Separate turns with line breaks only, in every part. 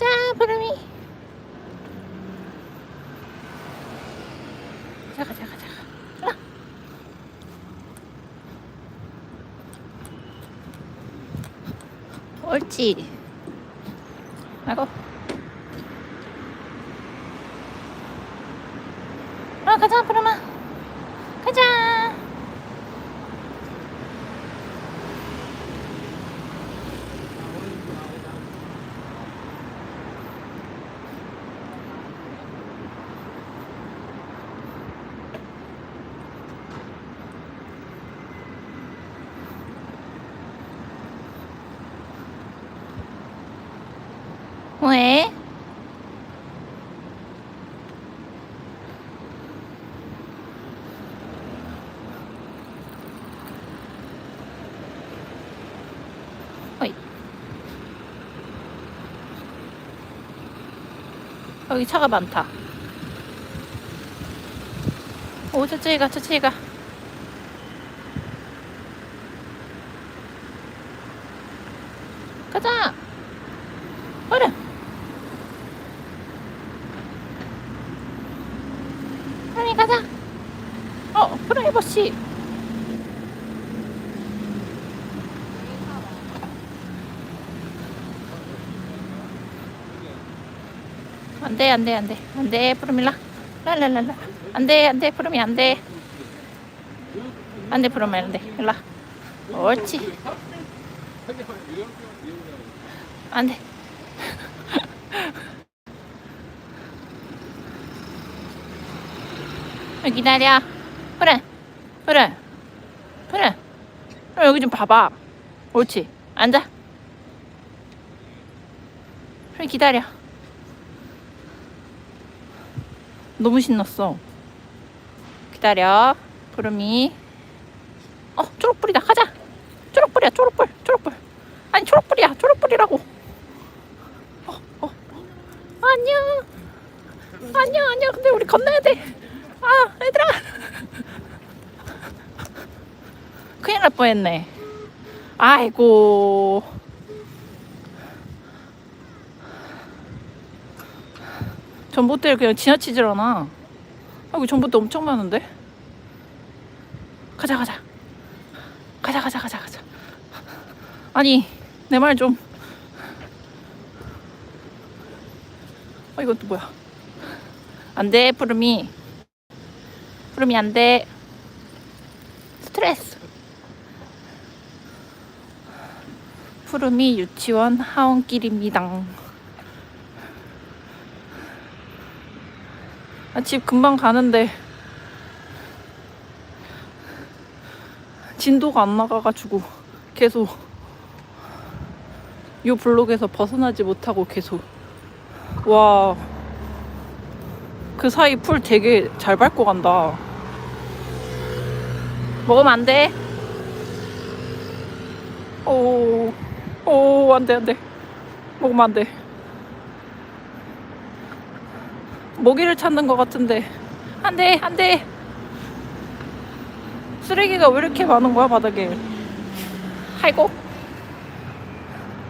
가자, 푸르미. 가자, 가자, 가자. 와. 옳지. 아이고. 아, 가자, 푸르마. 가자. 왜? 어이. 여기 차가 많다. 오, 저쪽에 가, 저쪽에 가. 가자! 얼른! 빨리 가자! 어, 프라이버 씨! 안 돼, 안 돼, 안 돼. 안 돼, 푸르밀라. 랄랄랄라. 안 돼, 안 돼, 푸르미, 안 돼. 안 돼, 푸르미, 안 돼. 일라. 옳지. 안 돼. 여기 기다려. 그래. 그래. 그래. 어, 여기 좀 봐봐. 옳지. 앉아. 그래, 기다려. 너무 신났어. 기다려. 구름이. 어, 초록불이다. 가자. 초록불이야, 초록불. 초록불. 아니, 초록불이야. 초록불이라고. 어, 어, 어. 안녕. 안녕, 안녕. 근데 우리 건너야 돼. 아, 얘들아. 큰일 날 뻔했네. 아이고. 전봇대를 그냥 지나치질 않아. 아이고, 전봇대 엄청 많은데? 가자, 가자. 가자, 가자, 가자, 가자. 아니, 내 말 좀. 어, 이건 또 뭐야? 안 돼, 푸름이. 푸름이 안 돼. 스트레스. 푸름이 유치원 하원길입니다. 아, 집 금방 가는데 진도가 안 나가가지고 계속 요 블록에서 벗어나지 못하고 계속 와. 그 사이 풀 되게 잘 밟고 간다. 먹으면 안 돼. 오, 오, 안 돼, 안 돼. 먹으면 안 돼. 먹이를 찾는 것 같은데. 안 돼, 안 돼. 쓰레기가 왜 이렇게 많은 거야, 바닥에. 아이고.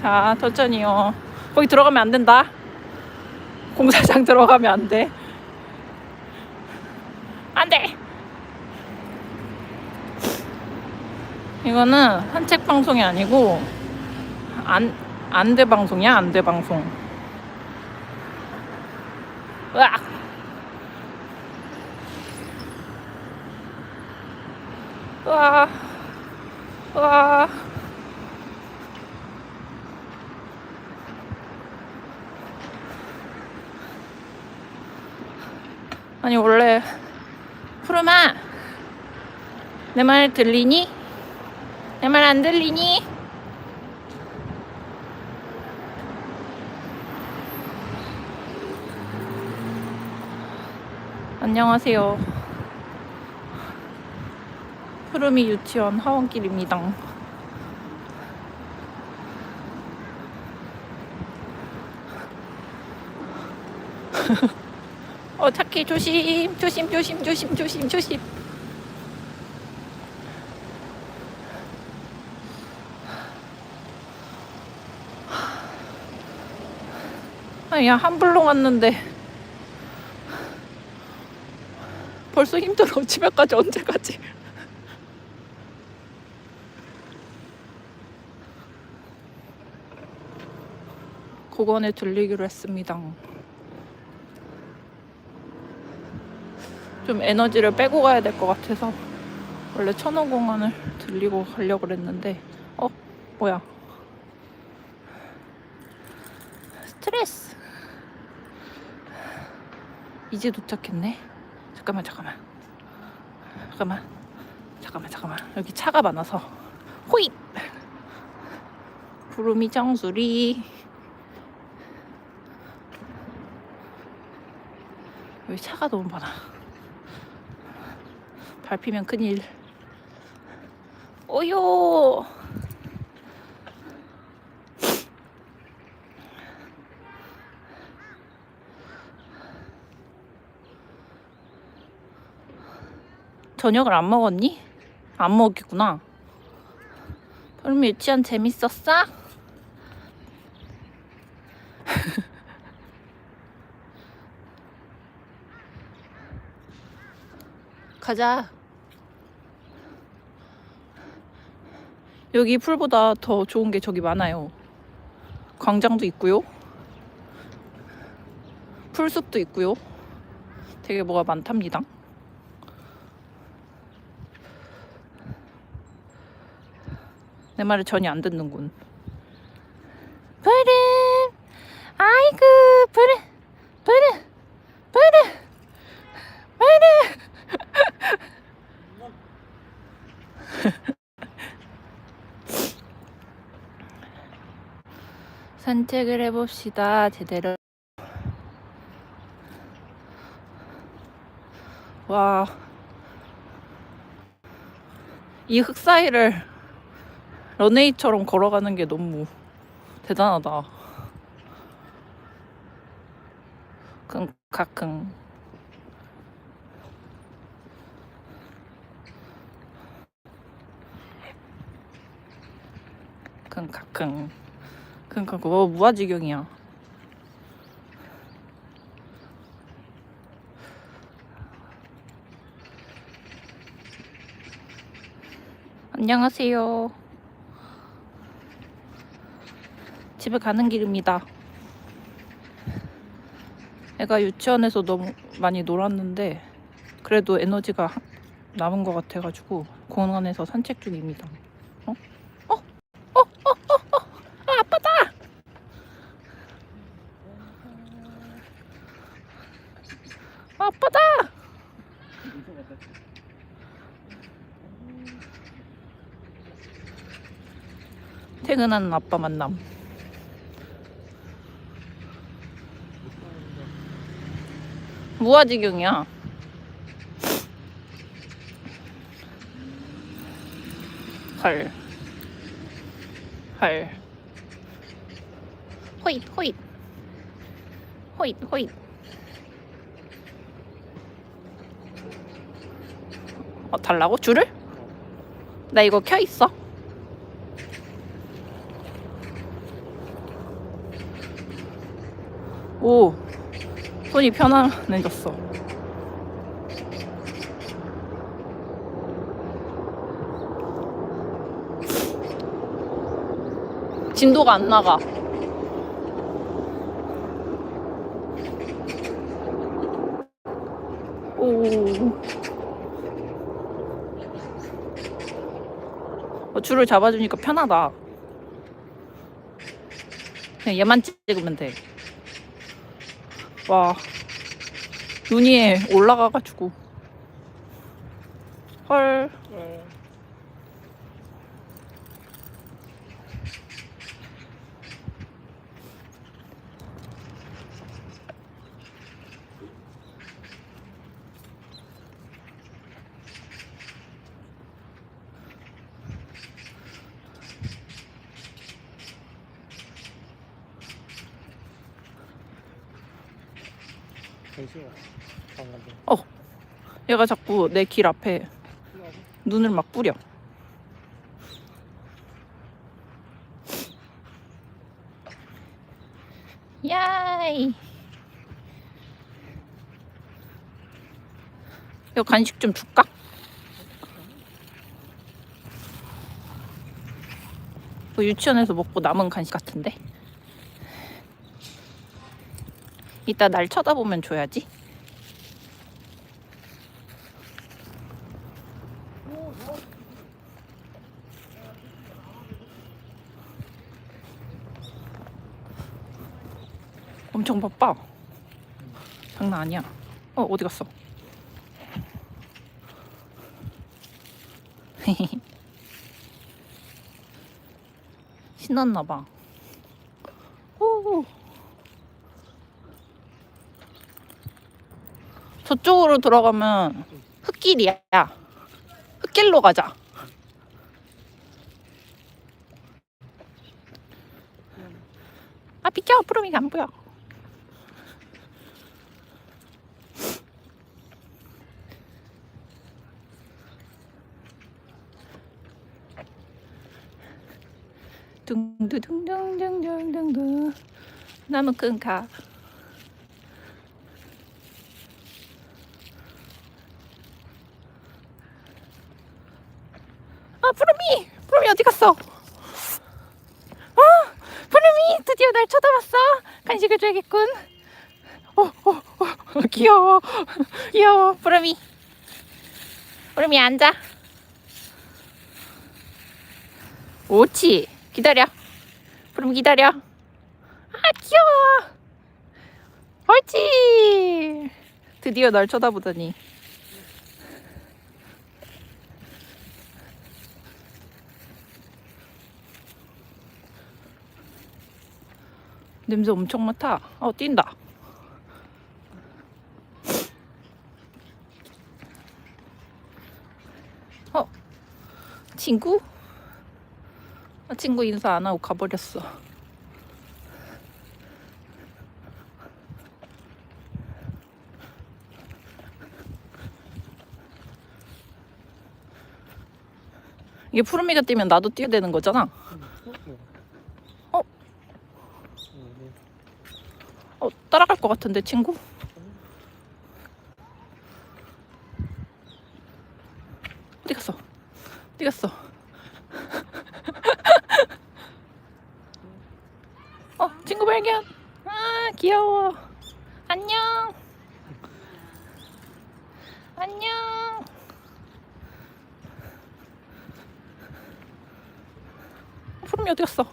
자, 천천히요. 거기 들어가면 안 된다. 공사장 들어가면 안 돼. 안 돼. 이거는 산책 방송이 아니고 안 안돼 방송이야 안돼 방송. 으악. 으아. 으아. 아니 원래 푸르마 내 말 들리니? 내 말 안 들리니? 안녕하세요. 푸르미 유치원 하원길입니다. 어 착해 조심 조심 조심 조심 조심 조심 아야 한블롱 왔는데 벌써 힘들어 집에까지 언제 가지? 공원에 들리기로 했습니다. 좀 에너지를 빼고 가야 될 것 같아서 원래 천호공원을 들리고 가려고 그랬는데 어 뭐야. 스트레스. 이제 도착했네. 잠깐만 잠깐만. 잠깐만. 잠깐만 잠깐만. 여기 차가 많아서. 호잇! 구름이 정수리 여기 차가 너무 많아 밟히면 큰일 오요 저녁을 안 먹었니? 안 먹겠구나. 그럼 유치원 재밌었어? 가자. 여기 풀보다 더 좋은 게 저기 많아요. 광장도 있고요. 풀숲도 있고요. 되게 뭐가 많답니다. 내 말을 전혀 안 듣는군. 푸른, 아이고 푸른, 푸른, 푸른, 푸른. 산책을 해봅시다. 제대로. 와. 이 흙 사이를 런웨이처럼 걸어가는 게 너무 대단하다. 킁, 가킁. 킁, 가킁. 그러니까 그거 무아지경이야. 안녕하세요. 집에 가는 길입니다. 애가 유치원에서 너무 많이 놀았는데 그래도 에너지가 하- 남은 것 같아가지고 공원에서 산책 중입니다. 어? 어? 어? 어? 어? 어? 아, 아빠다! 아, 아빠다! 퇴근하는 아빠 만남. 무아지경이야. 헐. 헐. 호잇, 호잇. 호잇, 호잇. 어, 달라고? 줄을? 나 이거 켜 있어. 오, 손이 편안해졌어. 진도가 안 나가. 오. 어, 줄을 잡아주니까 편하다. 그냥 얘만 찍으면 돼. 와. 눈이 올라가가지고. 헐.
잠시만. 강한데.
얘가 자꾸 내 길 앞에 눈을 막 뿌려 야이. 이거 간식 좀 줄까? 이거 유치원에서 먹고 남은 간식 같은데. 이따 날 쳐다보면 줘야지. 엄청 바빠. 장난 아니야. 어, 어디 갔어? 신났나 봐. 오. 저쪽으로 들어가면 흙길이야. 흙길로 가자. 아 비켜 푸름이가 안 보여. 둥두둥둥둥둥둥둥 나무 끈 가. 아 푸름이 푸름이 어디 갔어? 아 푸름이 드디어 날 쳐다봤어. 간식을 줘야겠군. 어, 어, 어, 귀여워, 귀여워, 푸름이. 푸름이 앉아. 옳지. 기다려. 푸름이 기다려. 아 귀여워. 옳지. 드디어 날 쳐다보더니. 냄새 엄청 맡아. 어, 뛴다. 어, 친구? 아, 친구 인사 안 하고 가버렸어. 이게 푸르미가 뛰면 나도 뛰어야 되는 거잖아. 어?
어,
따라갈 것 같은데 친구? 어디 갔어? 어디 갔어? 어, 친구 발견. 아, 귀여워. 안녕. 안녕. 푸름이 어디 갔어?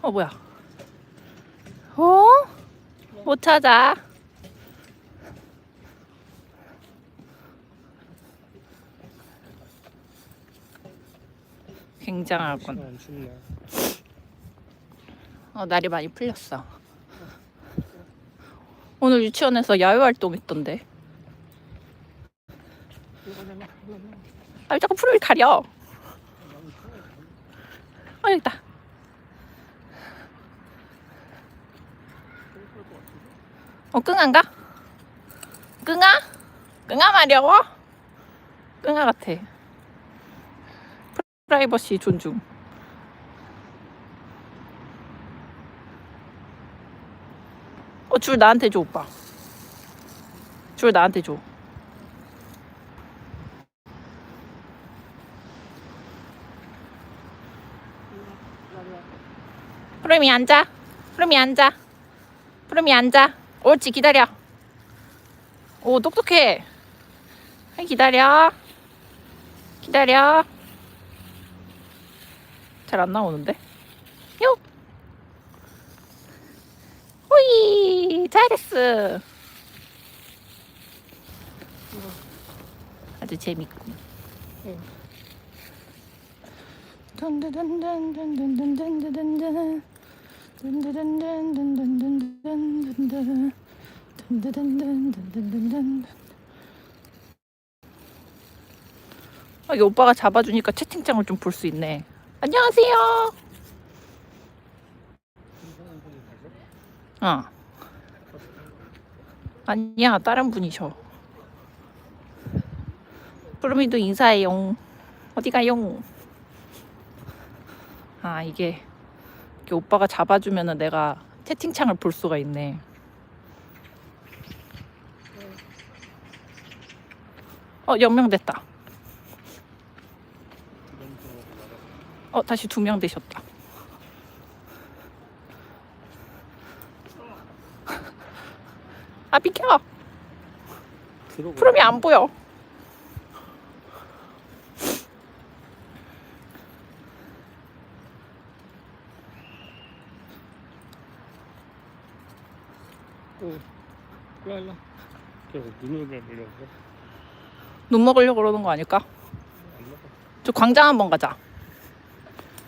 어 뭐야? 어? 못 찾아. 굉장하군.
안 춥네.
어, 날이 많이 풀렸어. 오늘 유치원에서 야외 활동 있던데. 아, 왜 자꾸 풀을 가려? 어, 여기 있다. 어, 끙아인가? 끙아? 끙아 마려워? 끙아 같아. 프라이버시 존중. 어, 줄 나한테 줘, 오빠. 줄 나한테 줘. 프롬이 앉아. 프롬이 앉아. 프롬이 앉아. 옳지, 기다려. 오, 똑똑해. 기다려. 기다려. 잘 안 나오는데? 요! 호이! 잘했어. 아주 재밌고. 아, 여기 오빠가 잡아주니까 채팅창을 좀 볼 수 있네. 안녕하세요. 어. 아니야, 다른 분이셔. 푸르미도 인사해용. 어디 가용? 아 이게 이렇게 오빠가 잡아주면은 내가 채팅창을 볼 수가 있네. 어 영명됐다. 어 다시 두 명 되셨다. 아 비켜.
들어가.
푸름이 안 보여.
어. 계속 눈을.
눈 먹으려고 그러는 거 아닐까?
안 먹어.
저 광장 한번 가자.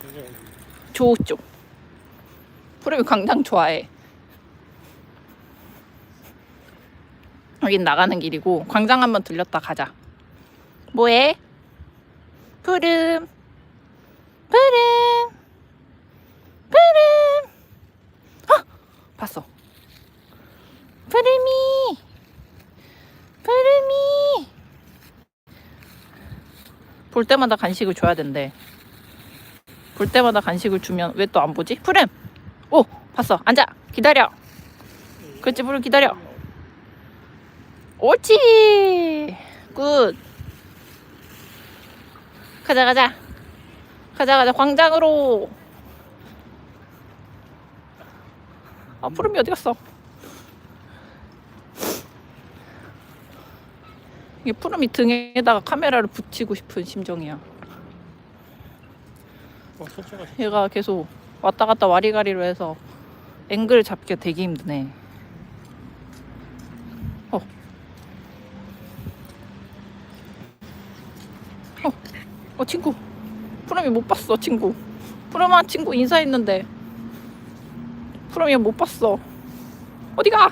그냥
저쪽. 푸름이 광장 좋아해. 여긴 나가는 길이고 광장 한번 들렸다 가자. 뭐해? 푸름. 푸름. 푸름. 아! 봤어. 푸름이. 푸름이. 볼 때마다 간식을 줘야 된대. 볼 때마다 간식을 주면 왜 또 안 보지? 푸름! 오! 봤어. 앉아. 기다려. 그렇지, 푸름 기다려. 옳지! 굿. 가자, 가자. 가자, 가자. 광장으로. 아, 푸름이 어디 갔어? 이게 푸름이 등에다가 카메라를 붙이고 싶은 심정이야.
어,
얘가 계속 왔다 갔다 와리가리로 해서 앵글 잡기가 되게 힘드네. 어, 어 친구. 푸름이 못 봤어, 친구. 푸름아, 친구 인사했는데. 푸름이 못 봤어. 어디 가?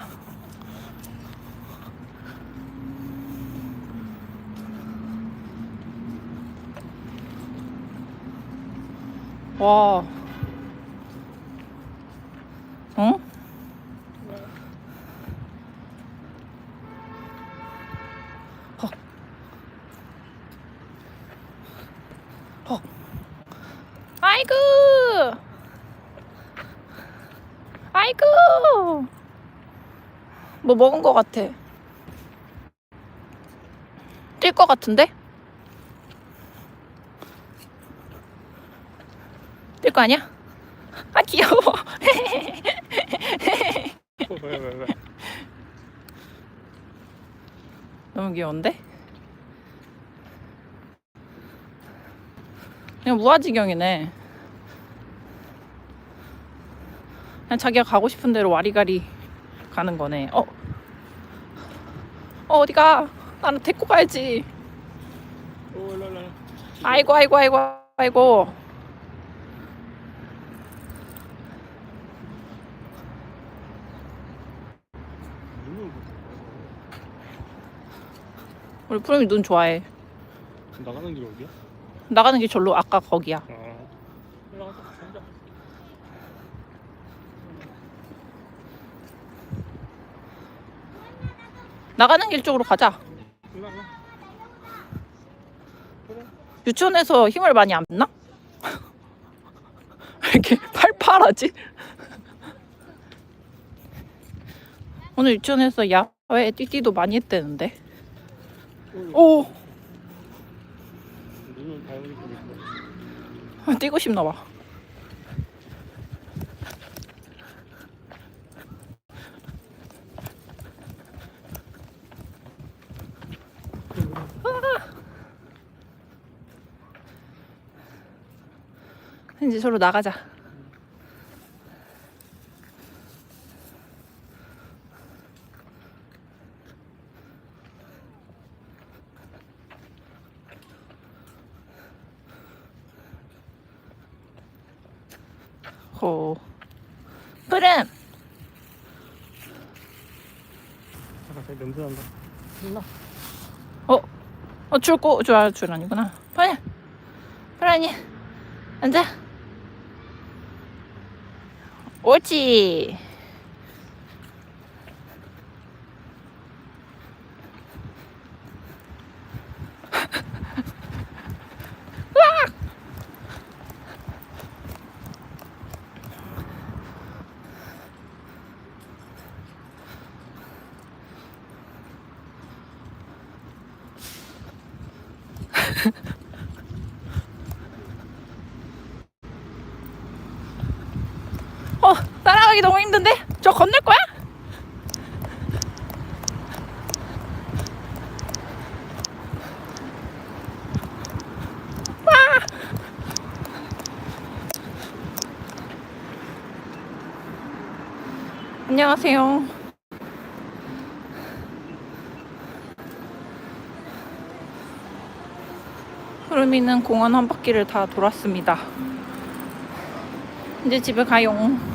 와. 어? 헉. 헉. 아이고. 아이고. 뭐 먹은 거 같아. 뛸거 같은데? 뛸 거 아니야? 아 귀여워. 너무 귀여운데? 그냥 무아지경이네. 그냥 자기가 가고 싶은 대로 와리가리 가는 거네. 어? 어 어디가? 나는 데리고 가야지. 아이고 아이고 아이고 아이고. 우리 푸름이 눈 좋아해.
봐. 나가는 길 어디야?
나가는 게 절로 아까 거기야.
아. 올라가자. 앉아.
나가는 길 쪽으로 가자. 유치원에서 힘을 많이 안 나? 왜 이렇게 팔팔하지? 오늘 유치원에서 야외 띠띠도 많이 했대는데.
오. 그래?
뛰고 싶나 봐. 아. 이제 저로 나가자. 호. 푸름.
잠깐, 냄새 난다. 일로.
어, 줄 거, 줄, 줄 아니구나. 푸름. 푸름이. 앉아. 옳지. 어, 따라가기 너무 건널 거야? 와! 안녕하세요. 흐름이는 공원 한 바퀴를 다 돌았습니다. 이제 집에 가요.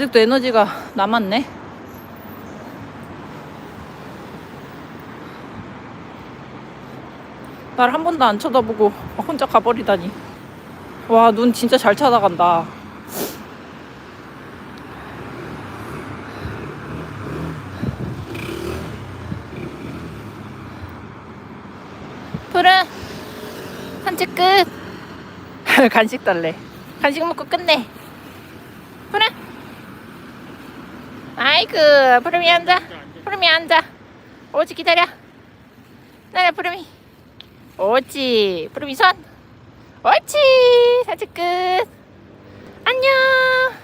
아직도 에너지가 남았네. 날 한 번도 안 쳐다보고 혼자 가버리다니. 와, 눈 진짜 잘 찾아간다. 푸른 산책 끝. 간식 달래. 간식 먹고 끝내. 아이고 푸름이 앉아. 푸름이 앉아. 오지 기다려. 나려 푸름이. 오지. 푸름이 손. 옳지. 산책 끝. 안녕.